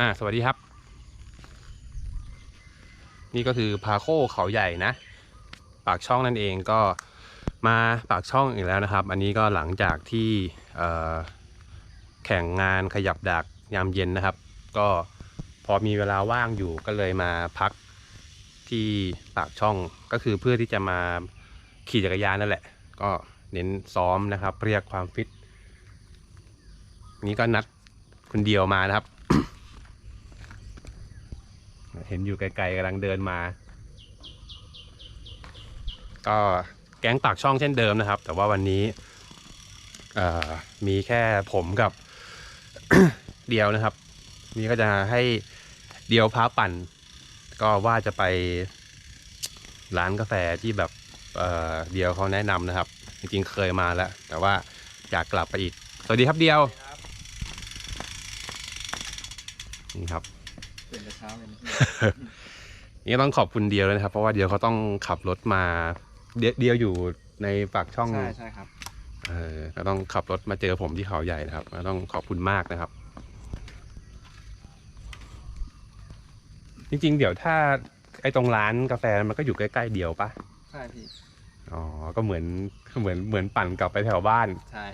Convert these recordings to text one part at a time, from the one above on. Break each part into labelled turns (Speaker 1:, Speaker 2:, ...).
Speaker 1: อ่า สวัสดีครับ นี่ก็คือพาโคเขาใหญ่นะ ปากช่องนั่นเองก็มาปากช่องอีกแล้วนะครับ อันนี้ก็หลังจากที่แข่งงานขยับดักยามเย็นนะครับ ก็พอมีเวลาว่างอยู่ก็เลยมาพักที่ปากช่องก็คือเพื่อที่จะมาขี่จักรยานนั่นแหละ ก็เน้นซ้อมนะครับ เรียกความฟิต นี้ก็นัดคนเดียวมานะครับ เห็นอยู่ไกลๆกำลังเดินมา ก็แก๊งปากช่องเช่นเดิมนะครับ แต่ว่าวันนี้เอ่อมีแค่ผมกับเดียวนะครับ นี่ก็จะให้เดียวพาปั่น ก็ว่าจะไปร้านกาแฟที่แบบเอ่อเดียวเขาแนะนำนะครับ จริงๆเคยมาแล้ว แต่ว่าอยากกลับไปอีก สวัสดีครับเดียวนี่ครับ
Speaker 2: ตื่นแต่เช้าเลยนะ
Speaker 1: นี่ก็ต้องขอบคุณเดียวเลยนะครับ เพราะว่าเดียวเขาต้องขับรถมาเดียวเดียวอยู่ในปากช่อง
Speaker 2: ใช่ใช่ครับ
Speaker 1: เออก็ต้องขับรถมาเจอผมที่เขาใหญ่นะครับก็ต้องขอบคุณมากนะครับ จริงๆ เดี๋ยวถ้าไอ้ตรงร้านกาแฟมันก็อยู่ใกล้ๆเดียวปะ
Speaker 2: ใช่พี่
Speaker 1: อ๋อก็เหมือนเหมือนเหมือนปั่นกลับไปแถวบ้าน
Speaker 2: ใช่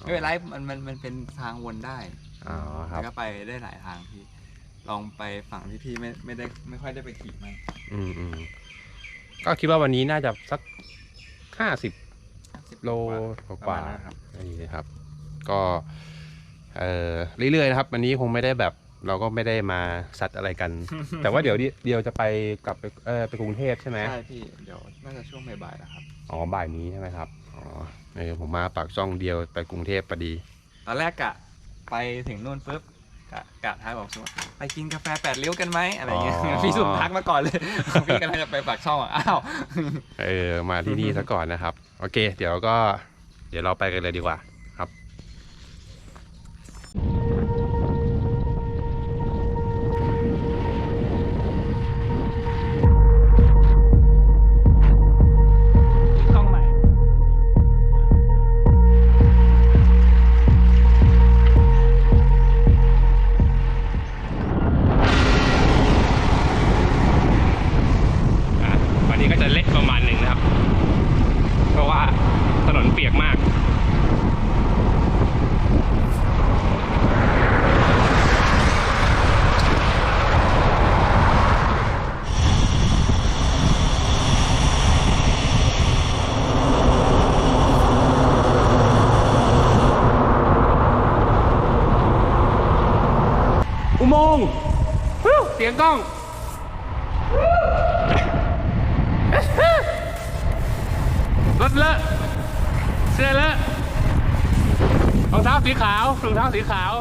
Speaker 2: ไม่เป็นไรมันมันมันเป็นทางวนได้
Speaker 1: อ๋อครับ
Speaker 2: แล้วก็ไปได้หลายทางพี่ ลองไปฝั่งที่พี่ไม่ไม่ได้ไม่ค่อยได้ไปขี่มัน
Speaker 1: อืมอืมก็คิดว่าวันนี้น่าจะสักห้าสิบ
Speaker 2: 50
Speaker 1: โล
Speaker 2: ประ
Speaker 1: กว่า
Speaker 2: มาณนั้นครับ
Speaker 1: นี่นะครับ ก็เอ่อเรื่อยๆนะครับ วันนี้คงไม่ได้แบบเราก็ไม่ได้มาซัดอะไรกัน แต่ว่าเดี๋ยวเดียวจะไปกลับไปเออไปกรุงเทพใช่ไหม
Speaker 2: ใช่พี่เดี๋ยวน่าจะช่วงบ่ายๆนะครับ
Speaker 1: อ๋อบ่ายนี้ใช่ไหมครับอ๋อเออผมมาปากช่องเดียวไปกรุงเทพพอดี
Speaker 2: ตอนแรกกะไปถึงนู่นปุ๊บ กะกะท้ายบอกสมมติไปกินกาแฟแปดเลี้ยวกันไหมอะไรเงี้ย
Speaker 1: อ๋อ
Speaker 2: พี่สุ่มทักมาก่อนเลยพี่กำลังจะไปปากช่องอะอ้าว
Speaker 1: เออมาที่นี่ซะก่อนนะครับ โอเค เดี๋ยวก็ เดี๋ยวเราไปกันเลยดีกว่า ยงกล้อง รถเลอะเสื้อเลอะรองเท้าสีขาวรองเท้าสีขาว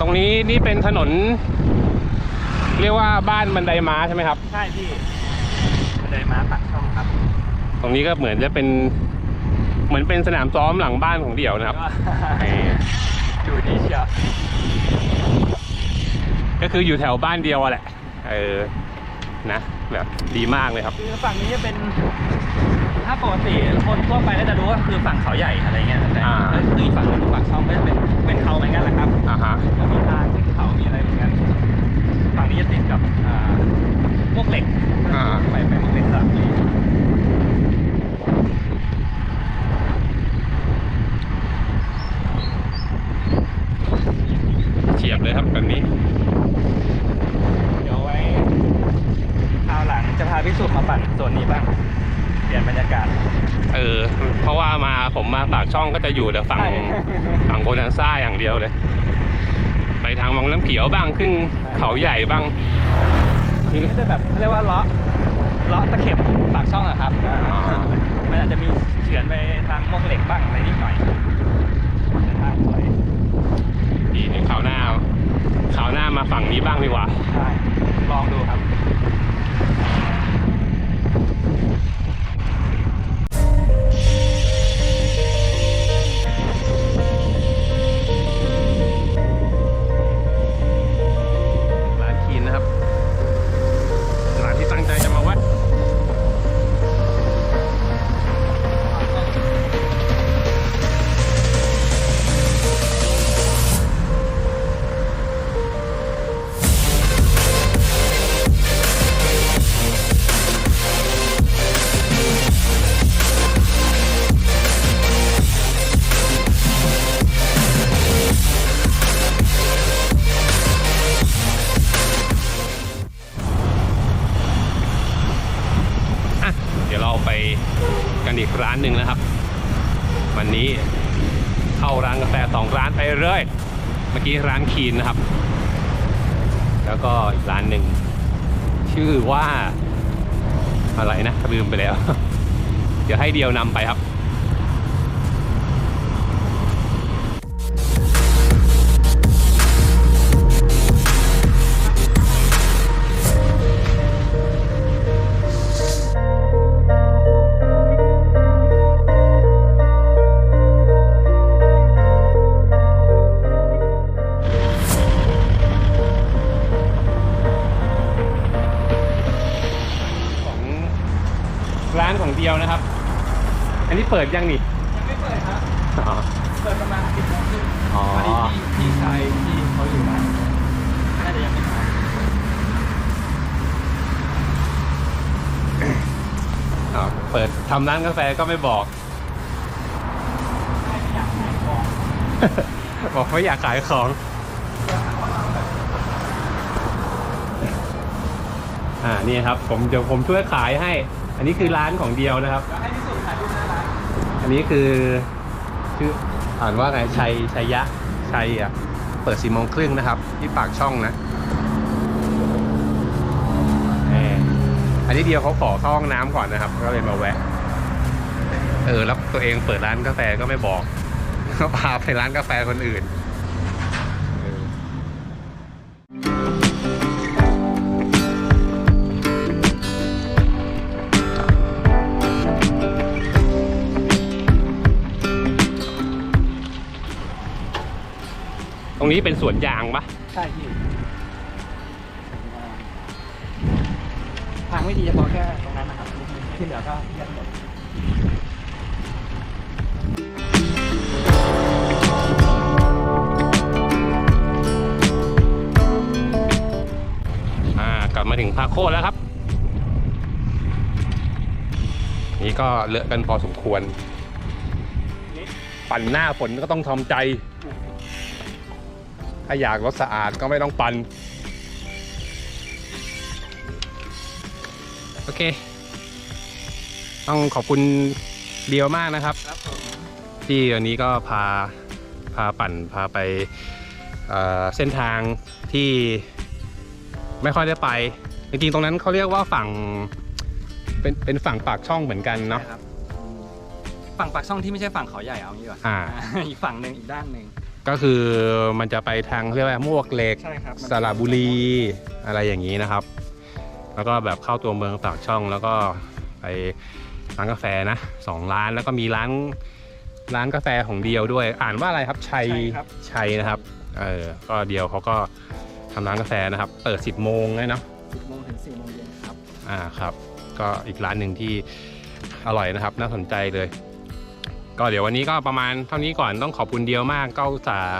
Speaker 1: ตรงนี้นี่เป็นถนน เรียกว่าบ้านบันไดม้าใช่ไหมครับ
Speaker 2: ใช่พี่บันไดม้าปากช่องครับ
Speaker 1: ตรงนี้ก็เหมือนจะเป็นเหมือนเป็นสนามซ้อมหลังบ้านของเดี่ยวนะครับเออ
Speaker 2: อยู่ดีเชียว
Speaker 1: ก็คืออยู่แถวบ้านเดียวอะแหละ เออ นะ แบบดีมากเลยครับ
Speaker 2: คือฝั่งนี้จะเป็น ถ้าปกติคนทั่วไปก็จะรู้ว่าคือฝั่งเขาใหญ่อะไรเงี้ยแต่
Speaker 1: อ่า
Speaker 2: คืออีกฝั่งหนึงคือปากช่องก็จะเป็นเป็นเขาเหมือนกันแหละครับ
Speaker 1: อ่าฮะ
Speaker 2: ก็มีทางขึ้นเขามีอะไรเหมือนกัน ฝั่งนี้จะติดกับอ่าพวกเหล็ก
Speaker 1: อ่า
Speaker 2: ไปไปพวกเหล็กสามลี
Speaker 1: เฉียบเลยครับแบบนี้
Speaker 2: เดี๋ยวไว้คราวหลังจะ พาพี่สุมาปั่นส่วนนี้บ้างเปลี่ยนบรรยากาศ
Speaker 1: เออ เพราะว่ามาผมมาปากช่องก็จะอยู่แต่ฝั่ง
Speaker 2: ใช่
Speaker 1: ฝั่งโกนันซ่าอย่างเดียวเลย ไปทางวังน้ำเขียวบ้างขึ้นเขาใหญ่บ้าง
Speaker 2: ทีนี้จะแบบเขาเรียกว่าเลาะเลาะตะเข็บปากช่องอะครับ
Speaker 1: อ๋อ
Speaker 2: มันอาจจะมีเฉือนไปทางมวกเหล็กบ้างอะไรนิดหน่อยแต่ทางสวย
Speaker 1: ดีในข่าวหน้าข่าวหน้ามาฝั่งนี้บ้างดีกว่า
Speaker 2: ใช่ลองดูครับ
Speaker 1: ร้านหนึ่งนะครับ วันนี้เข้าร้านกาแฟสองร้านไปเรื่อยเมื่อกี้ร้านคีนนะครับ แล้วก็อีกร้านหนึ่งชื่อว่าอะไรนะลืมไปแล้ว เดี๋ยวให้เดียวนำไปครับ นนี้เปิดยังนี่
Speaker 2: ยังไม่เปิดครับ
Speaker 1: อ๋อ
Speaker 2: เปิดประมาณสิบโมงครึ่ง
Speaker 1: อ๋อ
Speaker 2: พอดีพี่พี่ชายที่เขาอยู่ร้านน่าจะยังไม่มา
Speaker 1: อ๋อเปิดทำร้านกาแฟก็ไม่บอกบอกไม่อยากขายของ อ่านี่ครับ ผมเดี๋ยวผมช่วยขายให้ อันนี้คือร้านของเดียวนะครับ
Speaker 2: เดี๋ยวให้พี่
Speaker 1: อันนี้คือชื่ออ่านว่าไงชัยชัยยะชัยอะ เปิดสี่โมงครึ่งนะครับ ที่ปากช่องนะอันนี้เดียวเขาขอเข้าห้องน้ำก่อนนะครับ ก็เลยมาแวะ เออ แล้วตัวเองเปิดร้านกาแฟก็ไม่บอกก็พาไปร้านกาแฟคนอื่น รงนี้เป็นสวนยางปะ
Speaker 2: ใช่พี่ทางไม่ดีเฉพาะแค่ตรงนั้นนะครับที่เหลือก็เรียบหมด
Speaker 1: อ่ากลับมาถึงพาโคดแล้วครับ นี่ก็เลอะกันพอสมควร ปั่นหน้าฝนก็ต้องทำใจ ถ้าอยากรถสะอาดก็ไม่ต้องปั่นโอเค ต้องขอบคุณเดียวมากนะครับ
Speaker 2: ครับผม
Speaker 1: ที่วันนี้ก็พาพาปั่นพาไปเอ่อเส้นทางที่ไม่ค่อยได้ไป จริงๆตรงนั้นเขาเรียกว่าฝั่งเป็นเป็นฝั่งปากช่องเหมือนกันเนาะ
Speaker 2: ใช่ครับ ฝั่งปากช่องที่ไม่ใช่ฝั่งเขาใหญ่เอางี้ดีกว่า
Speaker 1: อ่า
Speaker 2: อีกฝั่งหนึ่งอีกด้านหนึ่ง
Speaker 1: ก็คือมันจะไปทางเรียกว่ามวกเหล็ก
Speaker 2: ใช่ครับ
Speaker 1: สระบุรีอะไรอย่างนี้นะครับ แล้วก็แบบเข้าตัวเมืองปากช่องแล้วก็ไปร้านกาแฟนะสองร้านแล้วก็มีร้านร้านกาแฟของเดียวด้วย อ่านว่าอะไรครับชัย
Speaker 2: ใช่ครับ
Speaker 1: ชัยนะครับเออก็เดียวเขาก็ทำร้านกาแฟนะครับ เปิด 10 โมงเลยเนาะ
Speaker 2: สิบโมงถึงสี่โมงเย็นครับ
Speaker 1: อ่าครับ ก็อีกร้านหนึ่งที่อร่อยนะครับ น่าสนใจเลย ก็เดี๋ยววันนี้ก็ประมาณเท่านี้ก่อนต้องขอบคุณเดียวมากก็อุตส่าห์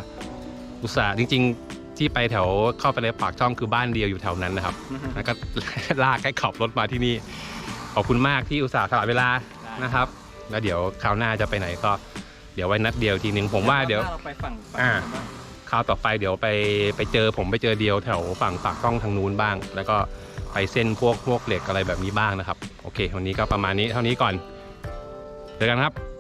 Speaker 1: อุตส่าห์จริง ๆ ที่ไปแถวเข้าไปในปากช่องคือบ้านเดียวอยู่แถวนั้นนะครับแล้วก็ ลากให้ขับรถมาที่นี่ขอบคุณมากที่อุตส่าห์สละเวลา
Speaker 2: ได้
Speaker 1: นะครับ แล้วเดี๋ยวคราวหน้าจะไปไหนก็เดี๋ยวไว้นัดเดียวทีหนึ่งผมว่าเดี๋ยว
Speaker 2: เราไปฝั่งฝั่ง
Speaker 1: อ่า
Speaker 2: นู้นบ้ง
Speaker 1: คราวต่อไปเดี๋ยวไปไปเจอผมไปเจอเดียวแถวฝั่งปากช่องทางนู้นบ้าง แล้วก็ไปเส้นพวกพวกเหล็กอะไรแบบนี้บ้างนะครับ โอเค วันนี้ก็ประมาณนี้เท่านี้ก่อนเจอกันครับ